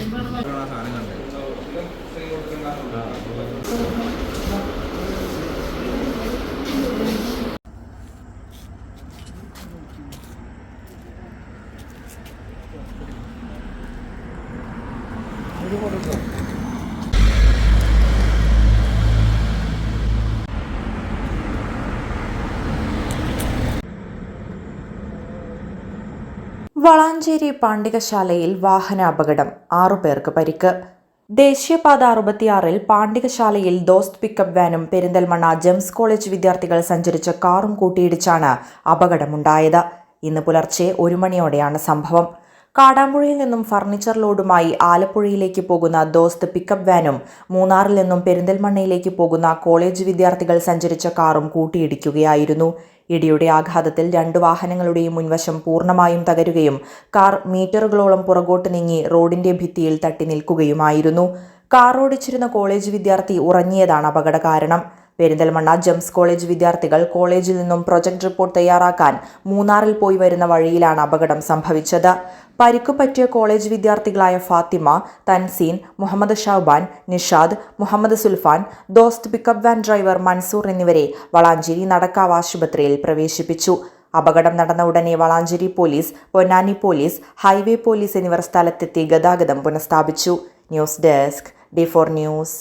일어나서 안 해놨네. 이거 버렸어. വളാഞ്ചേരി പാണ്ഡികശാലയിൽ വാഹനാപകടം ആറുപേർക്ക് പരിക്ക്. ദേശീയപാത അറുപത്തിയാറിൽ പാണ്ഡികശാലയിൽ ദോസ്ത് പിക്കപ്പ് വാനും പെരിന്തൽമണ്ണ ജെംസ് കോളേജ് വിദ്യാർത്ഥികൾ സഞ്ചരിച്ച കാറും കൂട്ടിയിടിച്ചാണ് അപകടമുണ്ടായത്. ഇന്ന് പുലർച്ചെ ഒരു മണിയോടെയാണ് സംഭവം. കാടാമ്പുഴയിൽ നിന്നും ഫർണിച്ചർ ലോഡുമായി ആലപ്പുഴയിലേക്ക് പോകുന്ന ദോസ്ത് പിക്കപ്പ് വാനും മൂന്നാറിൽ നിന്നും പെരിന്തൽമണ്ണയിലേക്ക് പോകുന്ന കോളേജ് വിദ്യാർത്ഥികൾ സഞ്ചരിച്ച കാറും കൂട്ടിയിടിക്കുകയായിരുന്നു. ഇടിയുടെ ആഘാതത്തിൽ രണ്ട് വാഹനങ്ങളുടെയും മുൻവശം പൂർണമായും തകരുകയും കാർ മീറ്ററുകളോളം പുറകോട്ട് നീങ്ങി റോഡിന്റെ ഭിത്തിയിൽ തട്ടി നിൽക്കുകയുമായിരുന്നു. കാർ ഓടിച്ചിരുന്ന കോളേജ് വിദ്യാർത്ഥി ഉറങ്ങിയതാണ് അപകട കാരണം. പെരിന്തൽമണ്ണ ജംസ് കോളേജ് വിദ്യാർത്ഥികൾ കോളേജിൽ നിന്നും പ്രൊജക്ട് റിപ്പോർട്ട് തയ്യാറാക്കാൻ മൂന്നാറിൽ പോയി വരുന്ന വഴിയിലാണ് അപകടം സംഭവിച്ചത്. പരിക്കു പറ്റിയ college വിദ്യാർത്ഥികളായ Fathima Thanseen Muhammad Shaban Nishad Muhammad Sulfan Dost pickup van driver Mansoor എന്നിവരെ വളാഞ്ചേരി നടക്കാവ് ആശുപത്രിയിൽ പ്രവേശിപ്പിച്ചു. അപകടം നടന്ന ഉടനെ Valanchery police Ponnani police highway police എന്നിവർ സ്ഥലത്തെത്തി ഗതാഗതം പുനഃസ്ഥാപിച്ചു. News desk D four news.